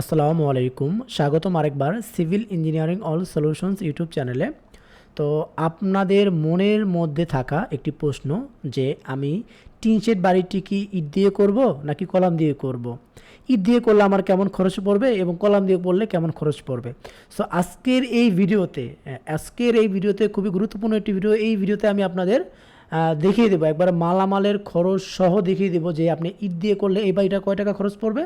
আসসালামু আলাইকুম। স্বাগতম আরেকবার civil engineering all solutions YouTube চ্যানেলে। তো আপনাদের মনের মধ্যে থাকা একটি প্রশ্ন যে আমি টিন শেড বাড়িটি কি ইট দিয়ে করব নাকি কলাম দিয়ে করব। ইট দিয়ে করলে আমার কেমন খরচ পড়বে এবং কলাম দিয়ে করলে কেমন খরচ পড়বে? সো আজকের এই ভিডিওতে, আজকের এই ভিডিওতে খুবই গুরুত্বপূর্ণ একটি ভিডিও। এই ভিডিওতে আমি আপনাদের দেখিয়ে দেবো। একবার মালামালের খরচ সহ দেখিয়ে দেবো যে আপনি ইট দিয়ে করলে এই বাড়িটা কয় টাকা খরচ পড়বে?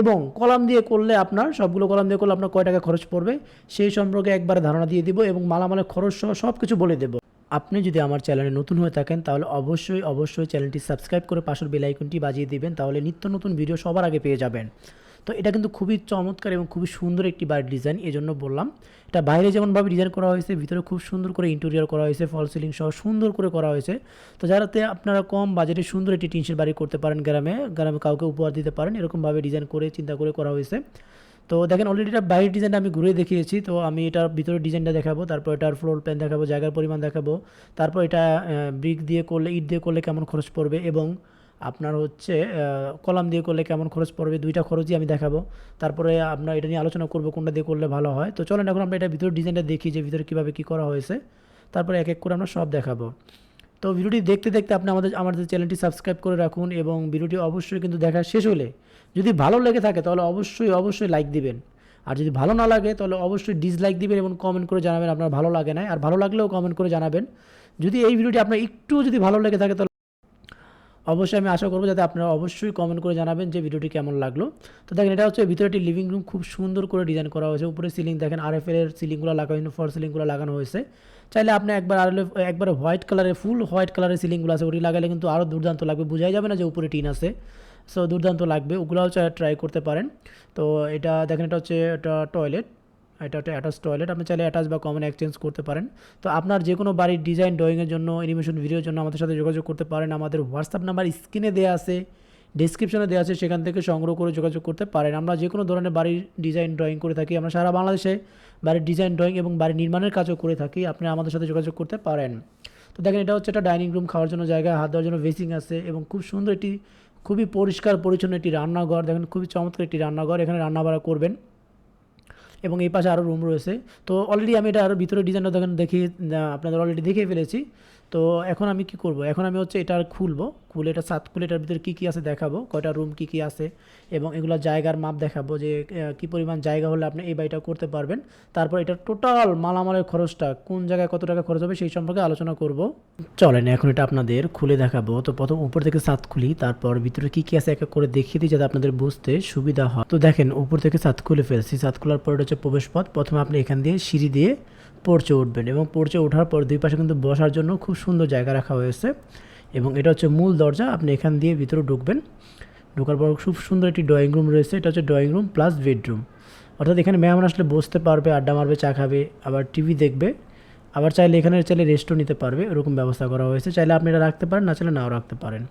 এবং কলাম দিয়ে করলে আপনার, সবগুলো কলাম দিয়ে করলে আপনার কয় টাকা খরচ পড়বে? সেই সম্পর্কে একবার ধারণা দিয়ে দিব এবং মালামালের খরচ সহ সব কিছু বলে দেবো। আপনি যদি আমার চ্যানেলে নতুন হয়ে থাকেন, তাহলে অবশ্যই অবশ্যই চ্যানেলটি সাবস্ক্রাইব করে পাশের বেল আইকনটি বাজিয়ে দিবেন, তাহলে নিত্য নতুন ভিডিও সবার আগে পেয়ে যাবেন। তো এটা কিন্তু খুবই চমৎকার এবং খুবই সুন্দর একটি বাড়ির ডিজাইন এই জন্য বললাম। এটা বাইরে যেমনভাবে ডিজাইন করা হয়েছে, ভিতরে খুব সুন্দর করে ইন্টেরিয়র করা হয়েছে ফল সিলিং সহ সুন্দর করে করা হয়েছে। তো যারাতে আপনারা কম বাজেটে সুন্দর একটি টিনশের বাড়ি করতে পারেন গ্রামে গ্রামে কাউকে উপহার দিতে পারেন এরকমভাবে ডিজাইন করে, চিন্তা করে করা হয়েছে। তো দেখেন অলরেডি এটা বাইরের ডিজাইনটা আমি ঘুরে দেখিয়েছি, তো আমি এটার ভিতরের ডিজাইনটা দেখাবো, তারপর এটার ফ্লোর প্ল্যান দেখাবো, জায়গার পরিমাণ দেখাবো, তারপর এটা ব্রিক দিয়ে করলে, ইট দিয়ে করলে কেমন খরচ পড়বে এবং আপনার হচ্ছে কলাম দিয়ে করলে কেমন খরচ পড়বে? দুইটা খরচই আমি দেখাবো। তারপরে আমরা এটা নিয়ে আলোচনা করব, কোনটা দিয়ে করলে ভালো হয়। তো চলেন এখন আমরা এটা ভিতরের ডিজাইনটা দেখি যে ভিতরে কীভাবে কী করা হয়েছে। তারপরে এক এক করে আমরা সব দেখাবো। তো ভিডিওটি দেখতে দেখতে আপনি আমাদের আমাদের চ্যানেলটি সাবস্ক্রাইব করে রাখুন এবং ভিডিওটি অবশ্যই কিন্তু দেখা শেষ হলে যদি ভালো লেগে থাকে তাহলে অবশ্যই অবশ্যই লাইক দিবেন। আর যদি ভালো না লাগে তাহলে অবশ্যই ডিসলাইক দিবেন এবং কমেন্ট করে জানাবেন আপনার ভালো লাগে না। আর ভালো লাগলেও কমেন্ট করে জানাবেন। যদি এই ভিডিওটি আপনার একটু যদি ভালো লেগে থাকে তাহলে অবশ্যই আমি আশা করব যাতে আপনারা অবশ্যই কমেন্ট করে জানাবেন যে ভিডিওটি কেমন লাগল। তো দেখেন, এটা হচ্ছে ভিতরে একটি লিভিং রুম খুব সুন্দর করে ডিজাইন করা হয়েছে। উপরে সিলিং দেখেন আর এফ এর সিলিংগুলো লাগানো ফর সিলিংগুলো লাগানো হয়েছে। চাইলে আপনি একবার আর একবার হোয়াইট কালারের ফুল হোয়াইট কালারের সিলিংগুলো আছে, ওটি লাগালে কিন্তু আরও দুর্দান্ত লাগবে। বোঝাই যাবে না যে উপরে টিন আছে। সো দুর্দান্ত লাগবে। ওগুলোও ট্রাই করতে পারেন। তো এটা দেখেন, এটা হচ্ছে এটা টয়লেট এটা একটা অ্যাটাচ টয়লেট আপনি চাইলে অ্যাটাচ বা কমন এক্সচেঞ্জ করতে পারেন। তো আপনার যে কোনো বাড়ির ডিজাইন ড্রয়িংয়ের জন্য অ্যানিমেশন ভিডিওর জন্য আমাদের সাথে যোগাযোগ করতে পারেন। আমাদের হোয়াটসঅ্যাপ নাম্বার স্ক্রিনে দেওয়া আছে ডিসক্রিপশনে দেওয়া আছে, সেখান থেকে সংগ্রহ করে যোগাযোগ করতে পারেন। আমরা যে কোনো ধরনের বাড়ির ডিজাইন ড্রয়িং করে থাকি। আমরা সারা বাংলাদেশে বাড়ির ডিজাইন ড্রয়িং এবং বাড়ির নির্মাণের কাজও করে থাকি। আপনি আমাদের সাথে যোগাযোগ করতে পারেন। তো দেখেন, এটা হচ্ছে একটা ডাইনিং রুম খাওয়ার জন্য জায়গা, হাত দেওয়ার জন্য বেসিং আছে এবং খুব সুন্দর একটি, খুবই পরিষ্কার পরিচ্ছন্ন একটি রান্নাঘর। দেখেন, খুবই চমৎকার একটি রান্নাঘর। এখানে রান্না বাড়া করবেন। এবং এই পাশে আরও রুম রয়েছে। তো অলরেডি আমি এটা আরও ভিতরে ডিজাইনটা দেখেন দেখিয়ে আপনাদের অলরেডি দেখিয়ে ফেলেছি। তো এখন আমি কি করব? এখন আমি হচ্ছে এটা খুলবো, খুলে এটা সাত, খুলে এটার ভিতরে কী কী আছে দেখাবো? কয়টা রুম কী কী আছে? এবং এগুলো জায়গার মাপ দেখাবো যে কী পরিমাণ জায়গা হলে আপনি এই বাড়িটা করতে পারবেন। তারপর এটা টোটাল মালামালের খরচটা, কোন জায়গায় কত টাকা খরচ হবে সেই সম্পর্কে আলোচনা করব। চলেন, এখন এটা আপনাদের খুলে দেখাবো। তো প্রথম উপর থেকে সাত খুলি, তারপর ভিতরে কী কী আছে এক এক করে দেখিয়ে দিই যাতে আপনাদের বুঝতে সুবিধা হয়। তো দেখেন, উপর থেকে সাত খুলে ফেলছি। সাত খোলার পর এটা হচ্ছে প্রবেশপথ। প্রথমে আপনি এখান দিয়ে সিঁড়ি দিয়ে পড়চে উঠবেন এবং পড়চে ওঠার পর দুই পাশে কিন্তু বসার জন্য খুব সুন্দর জায়গা রাখা হয়েছে এবং এটা হচ্ছে মূল দরজা, আপনি এখান দিয়ে ভিতরে ঢুকবেন। ঢোকার পর খুব সুন্দর একটি ড্রয়িং রুম রয়েছে, এটা হচ্ছে ড্রয়িং রুম প্লাস বেডরুম অর্থাৎ এখানে মেহমান আসলে বসতে পারবে, আড্ডা মারবে, চা খাবে, আবার টিভি দেখবে, আবার চাইলে এখানে চাইলে রেস্টও নিতে পারবে, এরকম ব্যবস্থা করা হয়েছে। চাইলে আপনি এটা রাখতে পারেন, না চাইলে নাও রাখতে পারেন।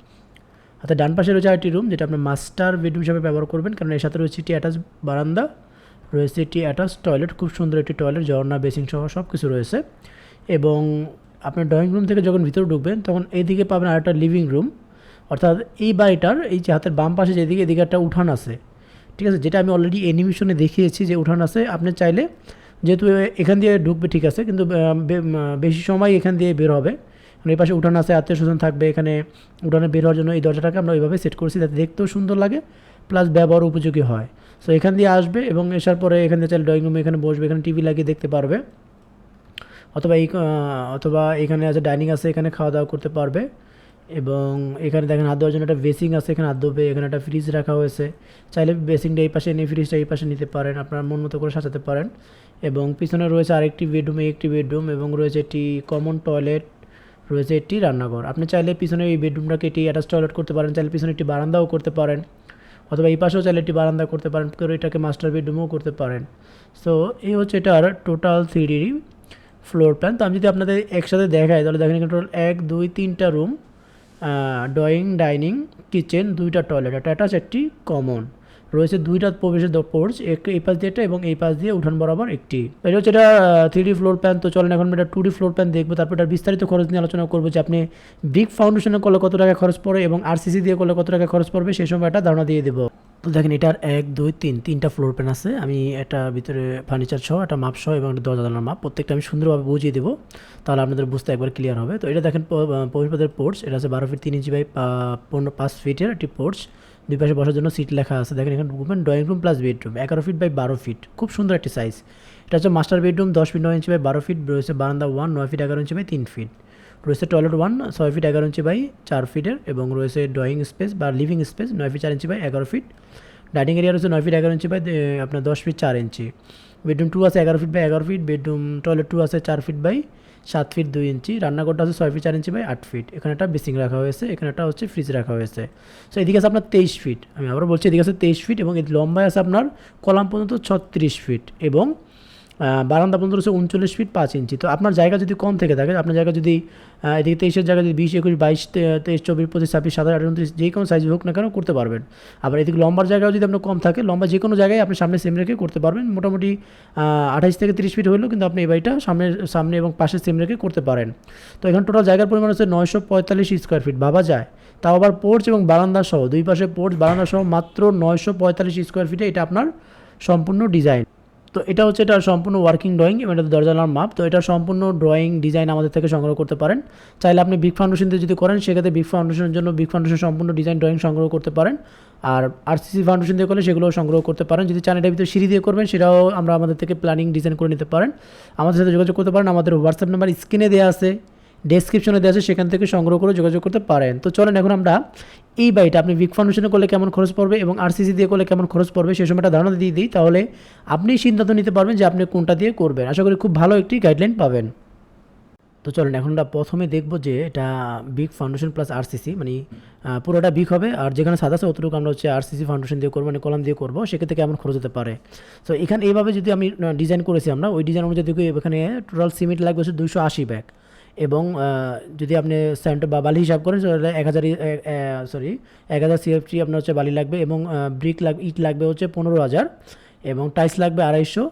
অর্থাৎ ডান পাশে রয়েছে আরেকটি রুম যেটা আপনি মাস্টার বেডরুম হিসাবে ব্যবহার করবেন, কারণ এর সাথে রয়েছে একটি অ্যাটাচ বারান্দা। রয়েছে একটি অ্যাটাচ টয়লেট খুব সুন্দর একটি টয়লেট ঝর্ণা বেসিং সহ সব কিছু রয়েছে। এবং আপনার ড্রয়িং রুম থেকে যখন ভিতরে ঢুকবেন, তখন এইদিকে পাবেন আরেকটা লিভিং রুম অর্থাৎ এই বাড়িটার, এই যে হাতের বাম পাশে যেদিকে, এদিকে একটা উঠান আছে। ঠিক আছে? যেটা আমি অলরেডি অ্যানিমেশনে দেখিয়েছি যে উঠান আছে। আপনি চাইলে যেহেতু এখান দিয়ে ঢুকবে, ঠিক আছে? কিন্তু বেশি সময় এখান দিয়ে বের হবে। এই পাশে উঠান আছে, আত্মীয় স্বজন থাকবে, এখানে উঠানে বের হওয়ার জন্য এই দরজাটাকে আমরা ওইভাবে সেট করছি, যাতে দেখতেও সুন্দর লাগে। প্লাস ব্যবহার উপযোগী হয়। সো এখান দিয়ে আসবে এবং আসার পরে এখান চাইলে ড্রয়িং রুমে এখানে বসবে, এখানে টিভি লাগিয়ে দেখতে পারবে। অথবা এই অথবা এখানে আছে ডাইনিং আছে, এখানে খাওয়া দাওয়া করতে পারবে। এবং এখানে দেখেন হাত দেওয়ার জন্য একটা বেসিং আছে, এখানে হাত ধোবে, এখানে একটা ফ্রিজ রাখা হয়েছে। চাইলে বেসিংটা এই পাশে নিয়ে ফ্রিজটা এই পাশে নিতে পারেন, আপনার মন মতো করে সাজাতে পারেন। এবং পিছনে রয়েছে আরেকটি বেডরুম একটি বেডরুম এবং রয়েছে একটি কমন টয়লেট রয়েছে একটি রান্নাঘর। আপনি চাইলে পিছনে এই বেডরুমটাকে একটি অ্যাটাচ টয়লেট করতে পারেন, চাইলে পিছনে একটি বারান্দাও করতে পারেন। অথবা এই পাশেও চাইলে একটি বারান্দা করতে পারেন কেউ এটাকে মাস্টার বেডরুমও করতে পারেন। সো এই হচ্ছে এটার টোটাল থ্রি ফ্লোর প্ল্যান তো আমি যদি আপনাদের একসাথে দেখাই, তাহলে দেখেন টোটাল এক, দুই, তিনটা রুম ড্রয়িং ডাইনিং কিচেন দুইটা টয়লেট একটা অ্যাটাচ একটি কমন রয়েছে দুইটা প্রবেশের পোর্চ এই পাশ দিয়ে একটা এবং এই পাশ দিয়ে উঠান বরাবর একটি। এটা হচ্ছে এটা থ্রি ফ্লোর প্ল্যান তো চলেন এখন এটা টু ডি ফ্লোর প্ল্যান দেখব। তারপর এটা বিস্তারিত খরচ নিয়ে আলোচনা করব যে আপনি ব্রিক ফাউন্ডেশনে করলে কত টাকা খরচ পড়ে এবং আরসিসি দিয়ে করলে কত টাকা খরচ পড়বে, সেই সময় একটা ধারণা দিয়ে দেবো। তো দেখেন এটার এক, দুই, তিন, তিনটা ফ্লোর প্ল্যান আছে। আমি এটা ভিতরে ফার্নিচার সহ, একটা মাপ সহ এবং একটা দরজা মাপ প্রত্যেকটা আমি সুন্দরভাবে বুঝিয়ে দেবো। তাহলে আপনাদের বুঝতে একবার ক্লিয়ার হবে। তো এটা দেখেন প্রবেশপথের পোর্টস এটা আছে বারো ফিট তিন ইঞ্চি বাই পনেরো, পাঁচ ফিটের একটি পোর্টস দুই পাশে বসার জন্য সিট লেখা আছে। দেখেন এখানে room drawing room plus bedroom এগারো ফিট বাই বারো ফিট খুব সুন্দর একটি সাইজ এটা হচ্ছে মাস্টার বেডরুম দশ ফিট নয় ইঞ্চি বাই বারো ফিট রয়েছে বারান্দা ওয়ান নয় ফিট এগারো ইঞ্চি বাই তিন ফিট রয়েছে টয়লেট ওয়ান ছয় ফিট এগারো ইঞ্চি বাই চার ফিটের এবং রয়েছে ড্রয়িং স্পেস বা লিভিং স্পেস নয় ফিট চার ইঞ্চি বাই এগারো ফিট ডাইনিং এরিয়া রয়েছে নয় ফিট এগারো ইঞ্চি বাই আপনার দশ ফিট চার ইঞ্চি বেডরুম টু আছে এগারো ফিট বাই এগারো ফিট বেডরুম টয়লেট টু আছে চার ফিট বাই সাত ফিট দুই ইঞ্চি, রান্নাঘরটা আছে ছয় ফিট চার ইঞ্চি বাই আট ফিট এখানে একটা বেসিং রাখা হয়েছে, এখানে একটা হচ্ছে ফ্রিজ রাখা হয়েছে। সো এদিকে আছে আপনার তেইশ ফিট আমি আবার বলছি, এদিকে আছে তেইশ ফিট এবং লম্বায় আছে আপনার কলাম পর্যন্ত ছত্রিশ ফিট এবং বারান্দা পর্যন্ত রয়েছে উনচল্লিশ ফিট পাঁচ ইঞ্চি। তো আপনার জায়গা যদি কম থেকে থাকে, আপনার জায়গা যদি এদিকে তেইশের জায়গা যদি বিশ, একুশ, বাইশ তেইশ, চব্বিশ, পঁচিশ, ছাব্বিশ, সাতাশ আঠাশ উনত্রিশ, যে কোনো সাইজ হোক না কেন করতে পারবেন। আবার এদিকে লম্বার জায়গাও যদি আপনার কম থাকে, লম্বা যে কোনো জায়গায় আপনি সামনে সেম রেখে করতে পারবেন। মোটামুটি আঠাইশ থেকে তিরিশ ফিট হলেও কিন্তু আপনি এই বাড়িটা সামনে সামনে এবং পাশে সেম রেখে করতে পারেন। তো এখানে টোটাল জায়গার পরিমাণ হচ্ছে নয়শো পঁয়তাল্লিশ স্কোয়ার ফিট ভাবা যায়। তাও আবার পোর্চ এবং বারান্দা সহ, দুই পাশে পোর্চ বারান্দা সহ মাত্র নয়শো পঁয়তাল্লিশ স্কোয়ার ফিটে এটা আপনার সম্পূর্ণ ডিজাইন তো এটা হচ্ছে এটা সম্পূর্ণ ওয়ার্কিং ড্রয়িং এবং এটা দরজালার মাপ। তো এটা সম্পূর্ণ ড্রয়িং ডিজাইন আমাদের থেকে সংগ্রহ করতে পারেন। চাইলে আপনি বিগ ফাউন্ডেশন দিয়ে যদি করেন, সেক্ষেত্রে বিগ ফাউন্ডেশনের জন্য বিগ ফাউন্ডেশন সম্পূর্ণ ডিজাইন ড্রয়িং সংগ্রহ করতে পারেন। আর আরসিসি ফাউন্ডেশন দিয়ে করলে সেগুলোও সংগ্রহ করতে পারেন। যদি চান ভিতরে সিঁড়ি দিয়ে করবেন, সেটাও আমরা আমাদের থেকে প্ল্যানিং ডিজাইন করে নিতে পারেন। আমাদের সাথে যোগাযোগ করতে পারেন। আমাদের হোয়াটসঅ্যাপ নাম্বার স্ক্রিনে দেওয়া আছে। ডেসক্রিপশনে দেওয়া আছে, সেখান থেকে সংগ্রহ করে যোগাযোগ করতে পারেন। তো চলেন এখন আমরা এই বাড়িটা আপনি বিগ ফাউন্ডেশনে করলে কেমন খরচ পড়বে এবং আরসিসি দিয়ে করলে কেমন খরচ পড়বে সেই সময়টা ধারণা দিয়ে দিই। তাহলে আপনি সিদ্ধান্ত নিতে পারবেন যে আপনি কোনটা দিয়ে করবেন। আশা করি খুব ভালো একটি গাইডলাইন পাবেন। তো চলেন, এখন আমরা প্রথমে দেখব যে এটা বিগ ফাউন্ডেশন প্লাস আরসিসি মানে পুরোটা বিগ হবে। আর যেখানে সাদা আছে, অতটুকু আমরা হচ্ছে আরসিসি ফাউন্ডেশন দিয়ে করব মানে কলাম দিয়ে করব। সেক্ষেত্রে কেমন খরচ হতে পারে? তো এখানে এইভাবে যদি আমি ডিজাইন করেছি আমরা, ওই ডিজাইন অনুযায়ী দেখি এখানে টোটাল সিমেন্ট লাগবে হচ্ছে দুশো আশি ব্যাগ। এবং যদি আপনি স্যান্ড বা বালি হিসাব করেন, তাহলে এক হাজার সরি এক হাজার সিএফটি আপনার হচ্ছে বালি লাগবে এবং ব্রিক লাগ, ইট লাগবে হচ্ছে পনেরো হাজার এবং টাইলস লাগবে আড়াইশো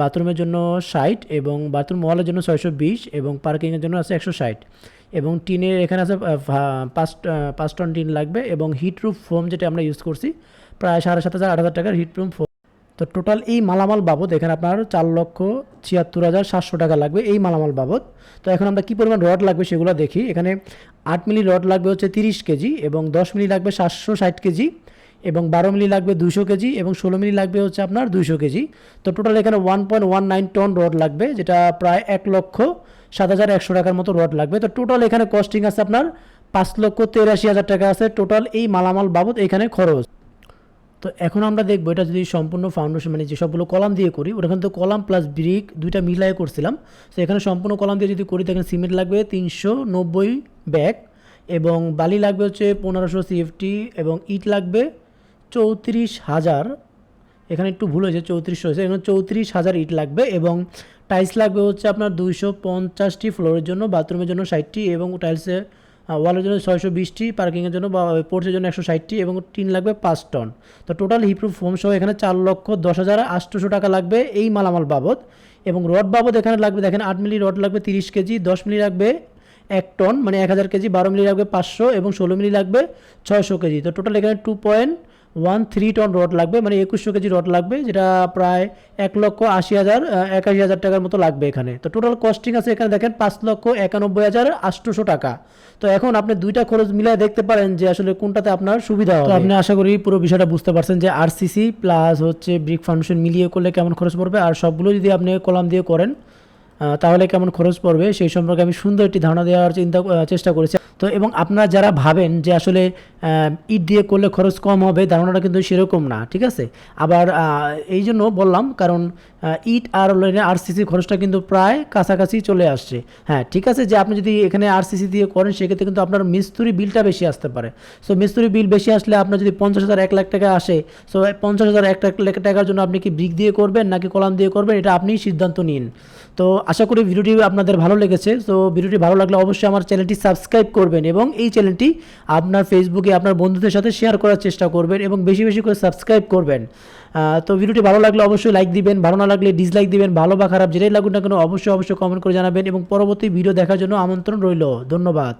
বাথরুমের জন্য ষাট এবং বাথরুম ওয়ালের জন্য ছয়শো বিশ এবং পার্কিংয়ের জন্য আছে একশো ষাট এবং টিনের এখানে আছে পাঁচ পাঁচ টন টিন লাগবে এবং হিটপ্রুফ ফোম যেটা আমরা ইউজ করছি, প্রায় সাড়ে সাত হাজার, আট হাজার টাকার হিটপ্রুফ ফোম তো টোটাল এই মালামাল বাবদ এখানে আপনার চার লক্ষ ছিয়াত্তর হাজার সাতশো টাকা লাগবে এই মালামাল বাবদ। তো এখন আমরা কী পরিমাণ রড লাগবে সেগুলো দেখি। এখানে আট মিলি রড লাগবে হচ্ছে তিরিশ কেজি এবং দশ মিলি লাগবে সাতশো ষাট কেজি এবং বারো মিলি লাগবে দুশো কেজি এবং ষোলো মিলি লাগবে হচ্ছে আপনার দুশো কেজি। তো টোটাল এখানে one point one nine ton rod লাগবে যেটা প্রায় এক লক্ষ সাত হাজার একশো টাকার মতো রড লাগবে। তো টোটাল এখানে কস্টিং আছে আপনার পাঁচ লক্ষ তেরাশি হাজার টাকা আছে। টোটাল এই মালামাল বাবদ এখানে খরচ। তো এখন আমরা দেখব এটা যদি সম্পূর্ণ ফাউন্ডেশন মানে যে সবগুলো কলাম দিয়ে করি ওটা তো কলাম প্লাস ব্রিক দুইটা মিলাই করছিলাম। তো এখানে সম্পূর্ণ কলাম দিয়ে যদি করি, দেখেন সিমেন্ট লাগবে তিনশো নব্বই ব্যাগ এবং বালি লাগবে হচ্ছে পনেরোশো সিএফটি এবং ইট লাগবে চৌত্রিশ হাজার। এখানে একটু ভুল হয়েছে, চৌত্রিশশো হয়েছে, এখানে চৌত্রিশ হাজার ইট লাগবে এবং টাইলস লাগবে হচ্ছে আপনার দুইশো পঞ্চাশটি ফ্লোরের জন্য বাথরুমের জন্য ষাটটি এবং টাইলসে ওয়ালের জন্য ছয়শো বিশটি, পার্কিংয়ের জন্য বা পোর্টসের জন্য একশো ষাটটি এবং টিন লাগবে পাঁচ টন। তো টোটাল হিপ্রুফ ফোম সহ এখানে চার লক্ষ দশ হাজার আটশোশো টাকা লাগবে এই মালামাল বাবদ। এবং রড বাবদ এখানে লাগবে, দেখেন আট মিলি রড লাগবে তিরিশ কেজি, দশ মিলি লাগবে এক টন মানে এক হাজার কেজি, বারো মিলি লাগবে পাঁচশো এবং ষোলো মিলি লাগবে ছয়শো কেজি। তো টোটাল এখানে two point one three ton rod লাগবে মানে একুশশো কেজি রড লাগবে যেটা প্রায় এক লক্ষ আশি হাজার একাশি হাজার টাকার মতো লাগবে এখানে। তো টোটাল কস্টিং আছে এখানে দেখেন পাঁচ লক্ষ একানব্বই হাজার আটশোশো টাকা। তো এখন আপনি দুইটা খরচ মিলিয়ে দেখতে পারেন যে আসলে কোনটাতে আপনার সুবিধা হবে। তো আপনি আশা করি পুরো বিষয়টা বুঝতে পারছেন যে আরসিসি প্লাস হচ্ছে ব্রিক ফাউন্ডেশন মিলিয়ে করলে কেমন খরচ পড়বে আর সবগুলো যদি আপনি কলাম দিয়ে করেন তাহলে কেমন খরচ পড়বে সেই সম্পর্কে আমি সুন্দর একটি ধারণা দেওয়ার চিন্তা চেষ্টা করেছি। তো এবং আপনারা যারা ভাবেন যে আসলে ইট দিয়ে করলে খরচ কম হবে, ধারণাটা কিন্তু সেরকম না, ঠিক আছে? আবার এই জন্য বললাম, কারণ ইট আর লাইনে আরসিসি খরচটা কিন্তু প্রায় কাছাকাছি চলে আসছে। হ্যাঁ ঠিক আছে যে আপনি যদি এখানে আরসিসি দিয়ে করেন, সেক্ষেত্রে কিন্তু আপনার মিস্ত্রি বিলটা বেশি আসতে পারে। সো, মিস্ত্রি বিল বেশি আসলে আপনার যদি পঞ্চাশ হাজার এক লাখ টাকা আসে, সো পঞ্চাশ হাজার এক লাখ টাকার জন্য আপনি কি ব্রিক দিয়ে করবেন, নাকি কলাম দিয়ে করবেন, এটা আপনিই সিদ্ধান্ত নিন। তো, আশা করি ভিডিওটি আপনাদের ভালো লেগেছে। তো ভিডিওটি ভালো লাগলে অবশ্যই আমার চ্যানেলটি সাবস্ক্রাইব করবেন করবেন এবং এই চ্যানেলটি আপনার ফেসবুকে আপনার বন্ধুদের সাথে শেয়ার করার চেষ্টা করবেন এবং বেশি বেশি করে সাবস্ক্রাইব করবেন। তো ভিডিওটি ভালো লাগলে অবশ্যই লাইক দিবেন, ভালো না লাগলে ডিসলাইক দিবেন, ভালো বা খারাপ যেটাই লাগুন না কেন, অবশ্যই অবশ্যই কমেন্ট করে জানাবেন এবং পরবর্তী ভিডিও দেখার জন্য আমন্ত্রণ রইল। ধন্যবাদ।